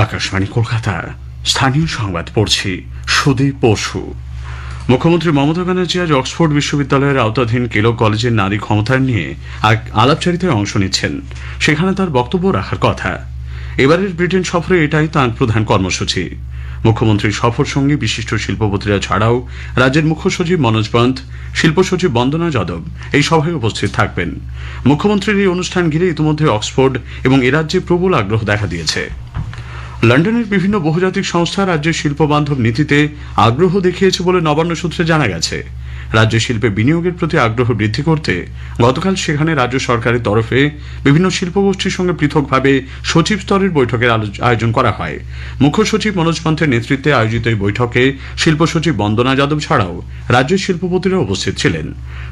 আকাশবাণী কলকাতা স্থানীয় সংবাদ পড়ছি সুদীপ বসু। মুখ্যমন্ত্রী মমতা ব্যানার্জি আজ অক্সফোর্ড বিশ্ববিদ্যালয়ের আওতাধীন কেলক কলেজের নারী ক্ষমতায়ন নিয়ে এক আলাপচারিতায় অংশ নিচ্ছেন। সেখানে তার বক্তব্য রাখার কথা। এবারের ব্রিটেন সফরে এটাই তাঁর প্রধান কর্মসূচি। মুখ্যমন্ত্রীর সফর সঙ্গে বিশিষ্ট শিল্পপতিরা ছাড়াও রাজ্যের মুখ্য সচিব মনোজ পন্থ, শিল্প সচিব বন্দনা যাদব এই সভায় উপস্থিত থাকবেন। মুখ্যমন্ত্রীর এই অনুষ্ঠান ঘিরে ইতিমধ্যে অক্সফোর্ড এবং এ রাজ্যে প্রবল আগ্রহ দেখা দিয়েছে। লন্ডনের বিভিন্ন বহুজাতিক সংস্থা রাজ্যের শিল্পবান্ধব নীতিতে আগ্রহ দেখিয়েছে বলে নবান্ন সূত্রে জানা গেছে। রাজ্য শিল্পে বিনিয়োগের প্রতি আগ্রহ বৃদ্ধি করতে গতকাল সেখানে রাজ্য সরকারের তরফে বিভিন্ন শিল্পগোষ্ঠীর সঙ্গে পৃথকভাবে সচিব স্তরের বৈঠকের আয়োজন করা হয়। মুখ্য সচিব মনোজ পন্থের নেতৃত্বে আয়োজিত এই বৈঠকে শিল্প সচিব বন্দনা যাদব ছাড়াও রাজ্যের শিল্পপতিরা উপস্থিত ছিলেন।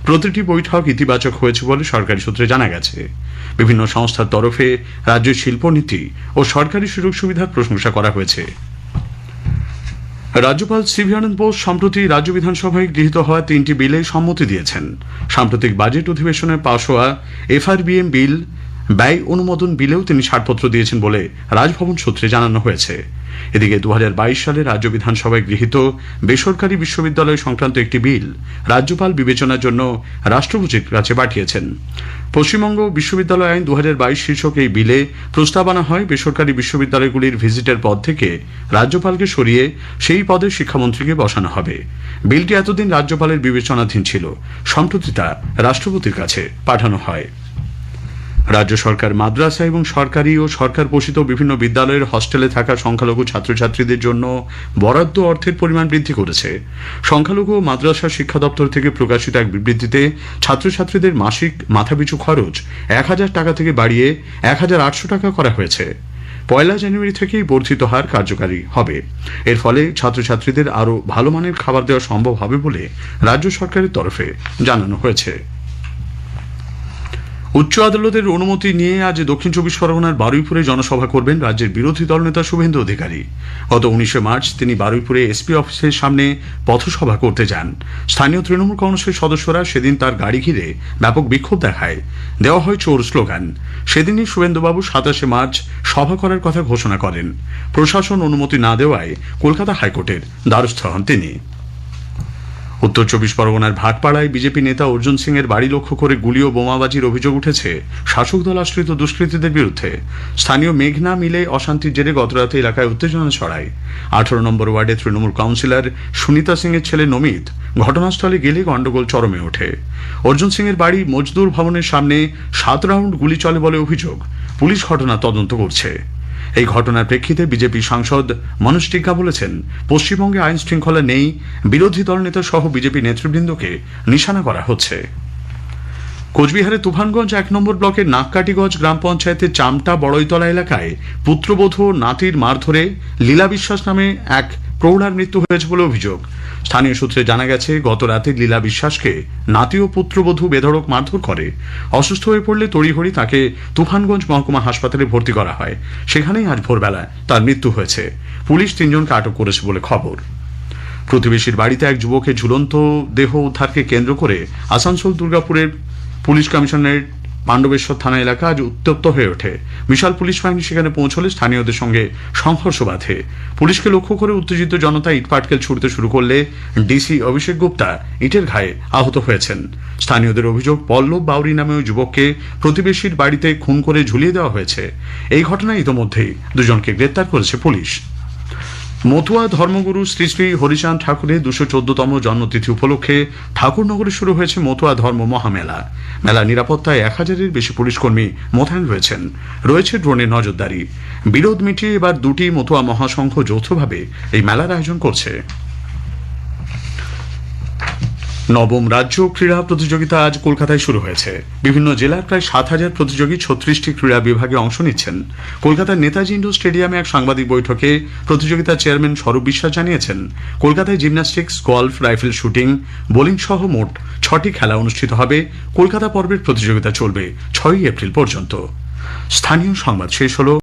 প্রতিটি বৈঠক ইতিবাচক হয়েছে বলে সরকারি সূত্রে জানা গেছে। বিভিন্ন সংস্থার তরফে রাজ্যের শিল্পনীতি ও সরকারি সুযোগ সুবিধার প্রশংসা করা হয়েছে। রাজ্যপাল সিভি আনন্দ বোস সম্প্রতি রাজ্য বিধানসভায় গৃহীত হওয়া তিনটি বিলে সম্মতি দিয়েছেন। সাম্প্রতিক বাজেট অধিবেশনে পাশ হওয়া এফআরবিএম বিল ব্যয় অনুমোদন বিলেও তিনি ছাড়পত্র দিয়েছেন বলে রাজভবন সূত্রে জানানো হয়েছে। এদিকে দু হাজার বাইশ সালে রাজ্য বিধানসভায় গৃহীত বেসরকারি বিশ্ববিদ্যালয় সংক্রান্ত একটি বিল রাজ্যপাল বিবেচনার জন্য রাষ্ট্রপতির কাছে পাঠিয়েছেন। পশ্চিমবঙ্গ বিশ্ববিদ্যালয় আইন দু হাজার বাইশ শীর্ষক এই বিলে প্রস্তাব আনা হয় বেসরকারি বিশ্ববিদ্যালয়গুলির ভিজিটের পদ থেকে রাজ্যপালকে সরিয়ে সেই পদে শিক্ষামন্ত্রীকে বসানো হবে। বিলটি এতদিন রাজ্যপালের বিবেচনাধীন ছিল। সম্প্রতি তা রাষ্ট্রপতির কাছে পাঠানো হয়। রাজ্য সরকার মাদ্রাসা এবং সরকারি ও সরকার পোষিত বিভিন্ন বিদ্যালয়ের হস্টেলে থাকা সংখ্যালঘু ছাত্রছাত্রীদের জন্য বরাদ্দ অর্থের পরিমাণ বৃদ্ধি করেছে। সংখ্যালঘু ও মাদ্রাসা শিক্ষা দপ্তর থেকে প্রকাশিত এক বিবৃতিতে ছাত্রছাত্রীদের মাসিক মাথাপিছু খরচ এক হাজার টাকা থেকে বাড়িয়ে এক হাজার আটশো টাকা করা হয়েছে। পয়লা জানুয়ারি থেকেই বর্ধিত হার কার্যকারী হবে। এর ফলে ছাত্রছাত্রীদের আরও ভালো মানের খাবার দেওয়া সম্ভব হবে বলে রাজ্য সরকারের তরফে জানানো হয়েছে। উচ্চ আদালতের অনুমতি নিয়ে আজ দক্ষিণ চব্বিশ পরগনার বারুইপুরে জনসভা করবেন রাজ্যের বিরোধী দলনেতা শুভেন্দু অধিকারী। গত উনিশে মার্চ তিনি বারুইপুরে এসপি অফিসের সামনে পথসভা করতে যান। স্থানীয় তৃণমূল কংগ্রেসের সদস্যরা সেদিন তার গাড়ি ঘিরে ব্যাপক বিক্ষোভ দেখায়। দেওয়া হয় চোর স্লোগান। সেদিনই শুভেন্দুবাবু সাতাশে মার্চ সভা করার কথা ঘোষণা করেন। প্রশাসন অনুমতি না দেওয়ায় কলকাতা হাইকোর্টের দ্বারস্থ হন তিনি। উত্তর চব্বিশ পরগনার ভাটপাড়ায় বিজেপি নেতা অর্জুন সিং এর বাড়ি লক্ষ্য করে গুলি ও বোমাবাজির অভিযোগ উঠেছে শাসক দল আশ্রিত দুষ্কৃতীদের বিরুদ্ধে। স্থানীয় মেঘনা মিলে অশান্তির জেরে গতরাতে এলাকায় উত্তেজনা ছড়ায়। আঠারো নম্বর ওয়ার্ডে তৃণমূল কাউন্সিলর সুনিতা সিং এর ছেলে নমিত ঘটনাস্থলে গেলে গন্ডগোল চরমে ওঠে। অর্জুন সিং এর বাড়ি মজদুর ভবনের সামনে সাত রাউন্ড গুলি চলে বলে অভিযোগ। পুলিশ ঘটনা তদন্ত করছে। এই ঘটনার প্রেক্ষিতে বিজেপি সাংসদ মনোজ টিকা বলেছেন, পশ্চিমবঙ্গে আইন শৃঙ্খলা নেই, বিরোধী দলনেতা সহ বিজেপি নেতৃবৃন্দকে নিশানা করা হচ্ছে। কোচবিহারে তুফানগঞ্জ এক নম্বর ব্লকের নাককাটিগঞ্জ গ্রাম পঞ্চায়েতের চামটা বড়ইতলা এলাকায় পুত্রবধূ নাতির মারধরে লীলা বিশ্বাস নামে এক প্রৌঢ়ার মৃত্যু হয়েছে বলে অভিযোগ। স্থানীয় সূত্রে জানা গেছে, গত রাতে লীলা বিশ্বাসকে নাতি ও পুত্রবধূ বেধড়ক মারধর করে। অসুস্থ হয়ে পড়লে তড়িঘড়ি তাকে তুফানগঞ্জ মহকুমা হাসপাতালে ভর্তি করা হয়। সেখানেই আজ ভোরবেলা তার মৃত্যু হয়েছে। পুলিশ তিনজনকে আটক করেছে বলে খবর। প্রতিবেশীর বাড়িতে এক যুবকের ঝুলন্ত দেহ উদ্ধারকে কেন্দ্র করে আসানসোল দুর্গাপুরের পুলিশ কমিশনারের পাণ্ডবেশ্বর থানা এলাকা আজ উত্তপ্ত হয়ে ওঠে। বিশাল পুলিশ বাহিনী সেখানে পৌঁছলে স্থানীয়দের সঙ্গে সংঘর্ষ বাধে। পুলিশকে লক্ষ্য করে উত্তেজিত জনতা ইট পাটকেল ছুড়তে শুরু করলে ডিসি অভিষেক গুপ্তা ইটের ঘায়ে আহত হয়েছেন। স্থানীয়দের অভিযোগ, পল্লব বাউরি নামে ওই যুবককে প্রতিবেশীর বাড়িতে খুন করে ঝুলিয়ে দেওয়া হয়েছে। এই ঘটনায় ইতোমধ্যেই দুজনকে গ্রেপ্তার করেছে পুলিশ। মতুয়া ধর্মগুরু শ্রী শ্রী হরিচাঁদ ঠাকুরের দুশো চোদ্দতম জন্মতিথি উপলক্ষে ঠাকুরনগরে শুরু হয়েছে মতুয়া ধর্ম মহামেলা। মেলা নিরাপত্তায় এক হাজারের বেশি পুলিশকর্মী মোতায়েন রয়েছেন রয়েছে ড্রোনের নজরদারি। বিরোধ মিটিয়ে এবার দুটি মতুয়া মহাসংঘ যৌথভাবে এই মেলার আয়োজন করছে। নবম রাজ্য ক্রীড়া প্রতিযোগিতা আজ কলকাতায় শুরু হয়েছে। বিভিন্ন জেলার প্রায় সাত হাজার প্রতিযোগী ছত্রিশটি ক্রীড়া বিভাগে অংশ নিচ্ছেন। কলকাতার নেতাজি ইন্ডোর স্টেডিয়ামে এক সাংবাদিক বৈঠকে প্রতিযোগিতার চেয়ারম্যান স্বরূপ বিশ্বাস জানিয়েছেন, কলকাতায় gymnastics, golf, rifle shooting, bowling সহ মোট ছটি খেলা অনুষ্ঠিত হবে। কলকাতা পর্বের প্রতিযোগিতা চলবে ছয়ই এপ্রিল পর্যন্ত। স্থানীয় সংবাদ শেষ হলো।